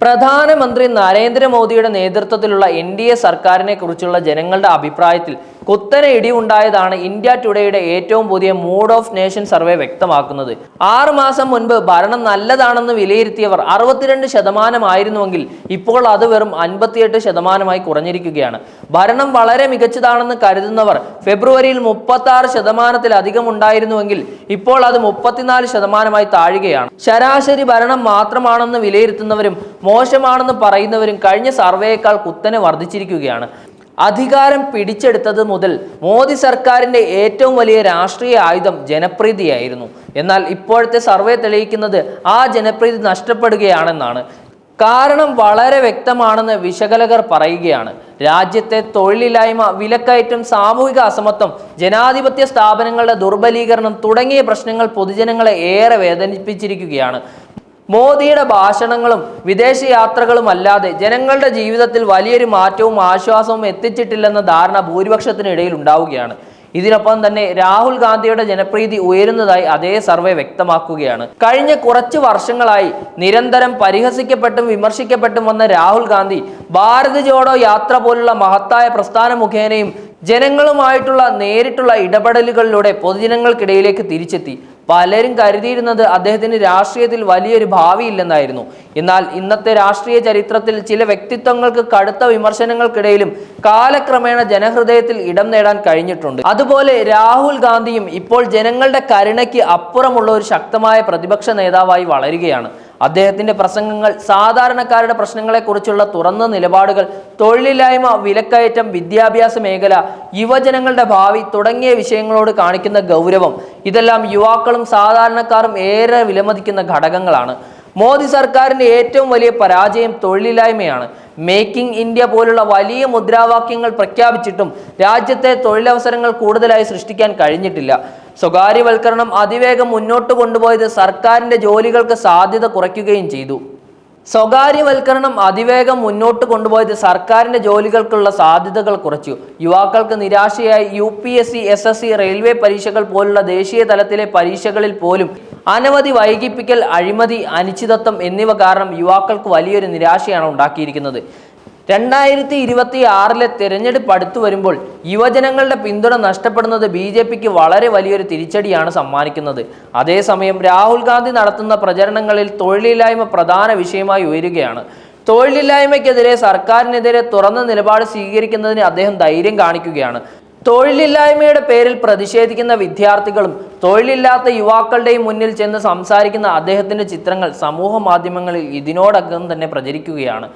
പ്രധാനമന്ത്രി നരേന്ദ്രമോദിയുടെ നേതൃത്വത്തിലുള്ള എൻ ഡി എ സർക്കാരിനെ കുറിച്ചുള്ള ജനങ്ങളുടെ അഭിപ്രായത്തിൽ കുത്തനെ ഇടിവുണ്ടായതാണ് ഇന്ത്യ ടുഡേയുടെ ഏറ്റവും പുതിയ മൂഡ് ഓഫ് നേഷൻ സർവേ വ്യക്തമാക്കുന്നത്. ആറ് മാസം മുൻപ് ഭരണം നല്ലതാണെന്ന് വിലയിരുത്തിയവർ അറുപത്തിരണ്ട് ശതമാനമായിരുന്നുവെങ്കിൽ ഇപ്പോൾ അത് വെറും അൻപത്തിയെട്ട് ശതമാനമായി കുറഞ്ഞിരിക്കുകയാണ്. ഭരണം വളരെ മികച്ചതാണെന്ന് കരുതുന്നവർ ഫെബ്രുവരിയിൽ മുപ്പത്തി ആറ് ശതമാനത്തിലധികം ഉണ്ടായിരുന്നുവെങ്കിൽ ഇപ്പോൾ അത് മുപ്പത്തിനാല് ശതമാനമായി താഴുകയാണ്. ശരാശരി ഭരണം മാത്രമാണെന്ന് വിലയിരുത്തുന്നവരും മോശമാണെന്ന് പറയുന്നവരും കഴിഞ്ഞ സർവേയേക്കാൾ കുത്തനെ വർദ്ധിച്ചിരിക്കുകയാണ്. അധികാരം പിടിച്ചെടുത്തത് മുതൽ മോദി സർക്കാരിന്റെ ഏറ്റവും വലിയ രാഷ്ട്രീയ ആയുധം ജനപ്രീതിയായിരുന്നു. എന്നാൽ ഇപ്പോഴത്തെ സർവേ തെളിയിക്കുന്നത് ആ ജനപ്രീതി നഷ്ടപ്പെടുകയാണെന്നാണ്. കാരണം വളരെ വ്യക്തമാണെന്ന് വിശകലകർ പറയുകയാണ്. രാജ്യത്തെ തൊഴിലില്ലായ്മ വിലക്കയറ്റം സാമൂഹിക അസമത്വം ജനാധിപത്യ സ്ഥാപനങ്ങളുടെ ദുർബലീകരണം തുടങ്ങിയ പ്രശ്നങ്ങൾ പൊതുജനങ്ങളെ ഏറെ വേദനിപ്പിച്ചിരിക്കുകയാണ്. മോദിയുടെ ഭാഷണങ്ങളും വിദേശ യാത്രകളും അല്ലാതെ ജനങ്ങളുടെ ജീവിതത്തിൽ വലിയൊരു മാറ്റവും ആശ്വാസവും എത്തിച്ചിട്ടില്ലെന്ന ധാരണ ഭൂരിപക്ഷത്തിനിടയിൽ ഉണ്ടാവുകയാണ്. ഇതിനൊപ്പം തന്നെ രാഹുൽ ഗാന്ധിയുടെ ജനപ്രീതി ഉയരുന്നതായി അതേ സർവേ വ്യക്തമാക്കുകയാണ്. കഴിഞ്ഞ കുറച്ച് വർഷങ്ങളായി നിരന്തരം പരിഹസിക്കപ്പെട്ടും വിമർശിക്കപ്പെട്ടും വന്ന രാഹുൽ ഗാന്ധി ഭാരത് ജോഡോ യാത്ര പോലുള്ള മഹത്തായ പ്രസ്ഥാന മുഖേനയും ജനങ്ങളുമായിട്ടുള്ള നേരിട്ടുള്ള ഇടപെടലുകളിലൂടെ പൊതുജനങ്ങൾക്കിടയിലേക്ക് തിരിച്ചെത്തി. പലരും കരുതിയിരുന്നത് അദ്ദേഹത്തിന് രാഷ്ട്രീയത്തിൽ വലിയൊരു ഭാവിയില്ലെന്നായിരുന്നു. എന്നാൽ ഇന്നത്തെ രാഷ്ട്രീയ ചരിത്രത്തിൽ ചില വ്യക്തിത്വങ്ങൾക്ക് കടുത്ത വിമർശനങ്ങൾക്കിടയിലും കാലക്രമേണ ജനഹൃദയത്തിൽ ഇടം നേടാൻ കഴിഞ്ഞിട്ടുണ്ട്. അതുപോലെ രാഹുൽ ഗാന്ധിയും ഇപ്പോൾ ജനങ്ങളുടെ കരുണയ്ക്ക് അപ്പുറമുള്ള ഒരു ശക്തമായ പ്രതിപക്ഷ നേതാവായി വളരുകയാണ്. അദ്ദേഹത്തിന്റെ പ്രസംഗങ്ങൾ സാധാരണക്കാരുടെ പ്രശ്നങ്ങളെക്കുറിച്ചുള്ള തുറന്ന നിലപാടുകൾ തൊഴിലില്ലായ്മ വിലക്കയറ്റം വിദ്യാഭ്യാസ മേഖല യുവജനങ്ങളുടെ ഭാവി തുടങ്ങിയ വിഷയങ്ങളോട് കാണിക്കുന്ന ഗൗരവം ഇതെല്ലാം യുവാക്കളും സാധാരണക്കാരും ഏറെ വിലമതിക്കുന്ന ഘടകങ്ങളാണ്. മോദി സർക്കാരിന്റെ ഏറ്റവും വലിയ പരാജയം തൊഴിലില്ലായ്മയാണ്. മേക്കിംഗ് ഇന്ത്യ പോലുള്ള വലിയ മുദ്രാവാക്യങ്ങൾ പ്രഖ്യാപിച്ചിട്ടും രാജ്യത്തെ തൊഴിലവസരങ്ങൾ കൂടുതലായി സൃഷ്ടിക്കാൻ കഴിഞ്ഞിട്ടില്ല. സ്വകാര്യവൽക്കരണം അതിവേഗം മുന്നോട്ട് കൊണ്ടുപോയത് സർക്കാരിന്റെ ജോലികൾക്ക് സാധ്യത കുറയ്ക്കുകയും ചെയ്തു. സ്വകാര്യവൽക്കരണം അതിവേഗം മുന്നോട്ട് കൊണ്ടുപോയത് സർക്കാരിന്റെ ജോലികൾക്കുള്ള സാധ്യതകൾ കുറച്ചു. യുവാക്കൾക്ക് നിരാശയായി U P S C S S C railway പരീക്ഷകൾ പോലുള്ള ദേശീയ തലത്തിലെ പരീക്ഷകളിൽ പോലും അനവധി വൈകിപ്പിക്കൽ അഴിമതി അനിശ്ചിതത്വം എന്നിവ കാരണം യുവാക്കൾക്ക് വലിയൊരു നിരാശയാണ് ഉണ്ടാക്കിയിരിക്കുന്നത്. രണ്ടായിരത്തി ഇരുപത്തി ആറിലെ തെരഞ്ഞെടുപ്പ് അടുത്തു വരുമ്പോൾ യുവജനങ്ങളുടെ പിന്തുണ നഷ്ടപ്പെടുന്നത് ബി ജെ പിക്ക് വളരെ വലിയൊരു തിരിച്ചടിയാണ് സമ്മാനിക്കുന്നത്. അതേസമയം രാഹുൽ ഗാന്ധി നടത്തുന്ന പ്രചരണങ്ങളിൽ തൊഴിലില്ലായ്മ പ്രധാന വിഷയമായി ഉയരുകയാണ്. തൊഴിലില്ലായ്മയ്ക്കെതിരെ സർക്കാരിനെതിരെ തുറന്ന നിലപാട് സ്വീകരിക്കുന്നതിന് അദ്ദേഹം ധൈര്യം കാണിക്കുകയാണ്. തൊഴിലില്ലായ്മയുടെ പേരിൽ പ്രതിഷേധിക്കുന്ന വിദ്യാർത്ഥികളും തൊഴിലില്ലാത്ത യുവാക്കളുടെയും മുന്നിൽ ചെന്ന് സംസാരിക്കുന്ന അദ്ദേഹത്തിന്റെ ചിത്രങ്ങൾ സമൂഹ മാധ്യമങ്ങളിൽ ഇതിനോടകം തന്നെ പ്രചരിക്കുകയാണ്.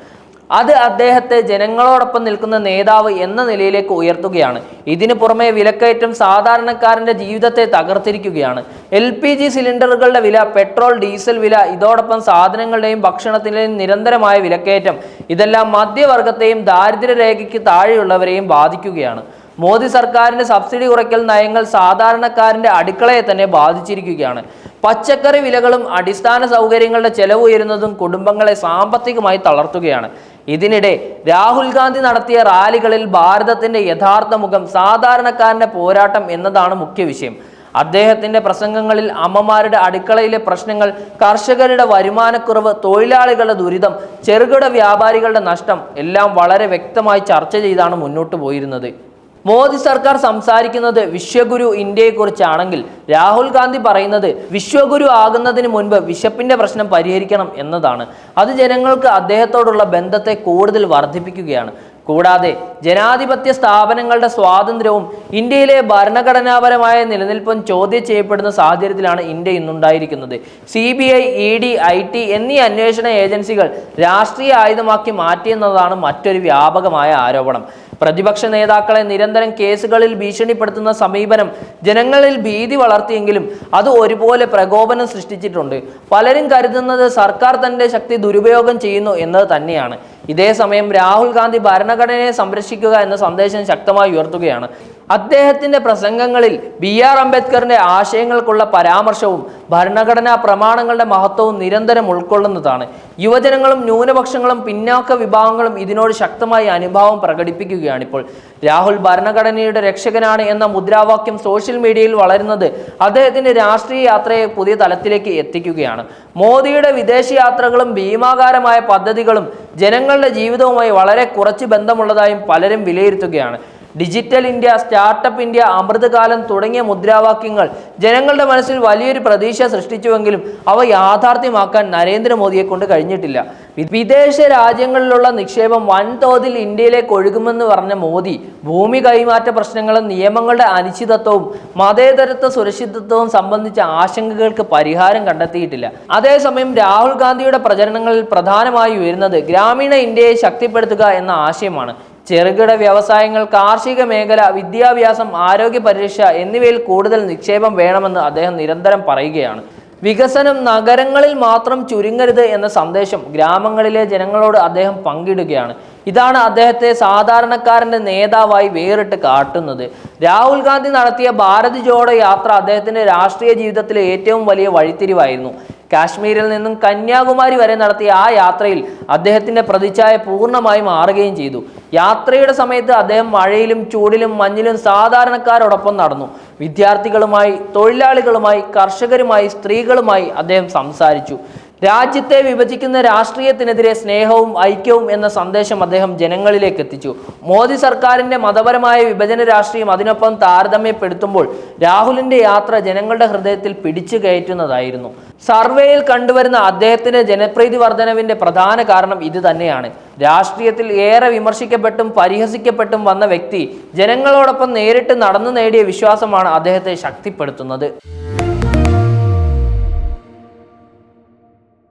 അത് അദ്ദേഹത്തെ ജനങ്ങളോടൊപ്പം നിൽക്കുന്ന നേതാവ് എന്ന നിലയിലേക്ക് ഉയർത്തുകയാണ്. ഇതിനു പുറമെ വിലക്കയറ്റം സാധാരണക്കാരന്റെ ജീവിതത്തെ തകർത്തിരിക്കുകയാണ്. എൽ പി ജി സിലിണ്ടറുകളുടെ വില പെട്രോൾ ഡീസൽ വില ഇതോടൊപ്പം സാധനങ്ങളുടെയും ഭക്ഷണത്തിന്റെയും നിരന്തരമായ വിലക്കയറ്റം ഇതെല്ലാം മധ്യവർഗത്തെയും ദാരിദ്ര്യരേഖയ്ക്ക് താഴെയുള്ളവരെയും ബാധിക്കുകയാണ്. മോദി സർക്കാരിന്റെ സബ്സിഡി കുറയ്ക്കൽ നയങ്ങൾ സാധാരണക്കാരന്റെ അടുക്കളയെ തന്നെ ബാധിച്ചിരിക്കുകയാണ്. പച്ചക്കറി വിലകളും അടിസ്ഥാന സൗകര്യങ്ങളുടെ ചെലവ് ഉയരുന്നതും കുടുംബങ്ങളെ സാമ്പത്തികമായി തളർത്തുകയാണ്. ഇതിനിടെ രാഹുൽ ഗാന്ധി നടത്തിയ റാലികളിൽ ഭാരതത്തിന്റെ യഥാർത്ഥ മുഖം സാധാരണക്കാരന്റെ പോരാട്ടം എന്നതാണ് മുഖ്യ വിഷയം. അദ്ദേഹത്തിന്റെ പ്രസംഗങ്ങളിൽ അമ്മമാരുടെ അടുക്കളയിലെ പ്രശ്നങ്ങൾ കർഷകരുടെ വരുമാനക്കുറവ് തൊഴിലാളികളുടെ ദുരിതം ചെറുകിട വ്യാപാരികളുടെ നഷ്ടം എല്ലാം വളരെ വ്യക്തമായി ചർച്ച ചെയ്താണ് മുന്നോട്ട് പോയിരുന്നത്. മോദി സർക്കാർ സംസാരിക്കുന്നത് വിശ്വഗുരു ഇന്ത്യയെക്കുറിച്ചാണെങ്കിൽ രാഹുൽ ഗാന്ധി പറയുന്നത് വിശ്വഗുരു ആകുന്നതിന് മുൻപ് വിശപ്പിന്റെ പ്രശ്നം പരിഹരിക്കണം എന്നതാണ്. അത് ജനങ്ങൾക്ക് അദ്ദേഹത്തോടുള്ള ബന്ധത്തെ കൂടുതൽ വർദ്ധിപ്പിക്കുകയാണ്. കൂടാതെ ജനാധിപത്യ സ്ഥാപനങ്ങളുടെ സ്വാതന്ത്ര്യവും ഇന്ത്യയിലെ ഭരണഘടനാപരമായ നിലനിൽപ്പും ചോദ്യം ചെയ്യപ്പെടുന്ന സാഹചര്യത്തിലാണ് India ഇന്നുണ്ടായിരിക്കുന്നത്. C B I E D I T എന്നീ അന്വേഷണ ഏജൻസികൾ രാഷ്ട്രീയ ആയുധമാക്കി മാറ്റിയെന്നതാണ് മറ്റൊരു വ്യാപകമായ ആരോപണം. പ്രതിപക്ഷ നേതാക്കളെ നിരന്തരം കേസുകളിൽ ഭീഷണിപ്പെടുത്തുന്ന സമീപനം ജനങ്ങളിൽ ഭീതി വളർത്തിയെങ്കിലും അത് ഒരുപോലെ പ്രകോപനം സൃഷ്ടിച്ചിട്ടുണ്ട്. പലരും കരുതുന്നത് സർക്കാർ തന്റെ ശക്തി ദുരുപയോഗം ചെയ്യുന്നു എന്നത് തന്നെയാണ്. ഇതേ സമയം രാഹുൽ ഗാന്ധി ഭരണഘടനയെ സംരക്ഷിക്കുക എന്ന സന്ദേശം ശക്തമായി ഉയർത്തുകയാണ്. അദ്ദേഹത്തിന്റെ പ്രസംഗങ്ങളിൽ ബി ആർ അംബേദ്കറിന്റെ ആശയങ്ങൾക്കുള്ള പരാമർശവും ഭരണഘടനാ പ്രമാണങ്ങളുടെ മഹത്വവും നിരന്തരം ഉൾക്കൊള്ളുന്നതാണ്. യുവജനങ്ങളും ന്യൂനപക്ഷങ്ങളും പിന്നാക്ക വിഭാഗങ്ങളും ഇതിനോട് ശക്തമായി അനുഭാവം പ്രകടിപ്പിക്കുകയാണിപ്പോൾ. രാഹുൽ ഭരണഘടനയുടെ രക്ഷകനാണ് എന്ന മുദ്രാവാക്യം സോഷ്യൽ മീഡിയയിൽ വളരുന്നത് അദ്ദേഹത്തിന്റെ രാഷ്ട്രീയ യാത്രയെ പുതിയ തലത്തിലേക്ക് എത്തിക്കുകയാണ്. മോദിയുടെ വിദേശയാത്രകളും ഭീമാകാരമായ പദ്ധതികളും ജനങ്ങളുടെ ജീവിതവുമായി വളരെ കുറച്ച് ബന്ധമുള്ളതായും പലരും വിലയിരുത്തുകയാണ്. ഡിജിറ്റൽ ഇന്ത്യ സ്റ്റാർട്ടപ്പ് ഇന്ത്യ അമൃതകാലം തുടങ്ങിയ മുദ്രാവാക്യങ്ങൾ ജനങ്ങളുടെ മനസ്സിൽ വലിയൊരു പ്രതീക്ഷ സൃഷ്ടിച്ചുവെങ്കിലും അവ യാഥാർത്ഥ്യമാക്കാൻ നരേന്ദ്രമോദിയെ കൊണ്ട് കഴിഞ്ഞിട്ടില്ല. വിദേശ രാജ്യങ്ങളിലുള്ള നിക്ഷേപം വൻതോതിൽ ഇന്ത്യയിലേക്ക് ഒഴുകുമെന്ന് പറഞ്ഞ മോദി ഭൂമി കൈമാറ്റ പ്രശ്നങ്ങളും നിയമങ്ങളുടെ അനിശ്ചിതത്വവും മതേതരത്വ സുരക്ഷിതത്വവും സംബന്ധിച്ച ആശങ്കകൾക്ക് പരിഹാരം കണ്ടെത്തിയിട്ടില്ല. അതേസമയം രാഹുൽ ഗാന്ധിയുടെ പ്രചരണങ്ങളിൽ പ്രധാനമായി ഉയരുന്നത് ഗ്രാമീണ ഇന്ത്യയെ ശക്തിപ്പെടുത്തുക എന്ന ആശയമാണ്. ചെറുകിട വ്യവസായങ്ങൾ കാർഷിക മേഖല വിദ്യാഭ്യാസം ആരോഗ്യ പരിരക്ഷ എന്നിവയിൽ കൂടുതൽ നിക്ഷേപം വേണമെന്ന് അദ്ദേഹം നിരന്തരം പറയുകയാണ്. വികസനം നഗരങ്ങളിൽ മാത്രം ചുരുങ്ങരുത് എന്ന സന്ദേശം ഗ്രാമങ്ങളിലെ ജനങ്ങളോട് അദ്ദേഹം പങ്കിടുകയാണ്. ഇതാണ് അദ്ദേഹത്തെ സാധാരണക്കാരന്റെ നേതാവായി വേറിട്ട് കാട്ടുന്നത്. രാഹുൽ ഗാന്ധി നടത്തിയ ഭാരത് ജോഡോ യാത്ര അദ്ദേഹത്തിന്റെ രാഷ്ട്രീയ ജീവിതത്തിലെ ഏറ്റവും വലിയ വഴിത്തിരിവായിരുന്നു. കാശ്മീരിൽ നിന്നും കന്യാകുമാരി വരെ നടത്തിയ ആ യാത്രയിൽ അദ്ദേഹത്തിന്റെ പ്രതിച്ഛായ പൂർണമായി മാറുകയും ചെയ്തു. യാത്രയുടെ സമയത്ത് അദ്ദേഹം മഴയിലും ചൂടിലും മഞ്ഞിലും സാധാരണക്കാരോടൊപ്പം നടന്നു. വിദ്യാർത്ഥികളുമായി തൊഴിലാളികളുമായി കർഷകരുമായി സ്ത്രീകളുമായി അദ്ദേഹം സംസാരിച്ചു. രാജ്യത്തെ വിഭജിക്കുന്ന രാഷ്ട്രീയത്തിനെതിരെ സ്നേഹവും ഐക്യവും എന്ന സന്ദേശം അദ്ദേഹം ജനങ്ങളിലേക്ക് എത്തിച്ചു. മോദി സർക്കാരിന്റെ മതപരമായ വിഭജന രാഷ്ട്രീയം അതിനൊപ്പം താരതമ്യപ്പെടുത്തുമ്പോൾ രാഹുലിന്റെ യാത്ര ജനങ്ങളുടെ ഹൃദയത്തിൽ പിടിച്ചു കയറ്റുന്നതായിരുന്നു. സർവേയിൽ കണ്ടുവരുന്ന അദ്ദേഹത്തിന്റെ ജനപ്രീതി വർധനവിന്റെ പ്രധാന കാരണം ഇത് തന്നെയാണ്. രാഷ്ട്രീയത്തിൽ ഏറെ വിമർശിക്കപ്പെട്ടും പരിഹസിക്കപ്പെട്ടും വന്ന വ്യക്തി ജനങ്ങളോടൊപ്പം നേരിട്ട് നടന്നു നേടിയ വിശ്വാസമാണ് അദ്ദേഹത്തെ ശക്തിപ്പെടുത്തുന്നത്.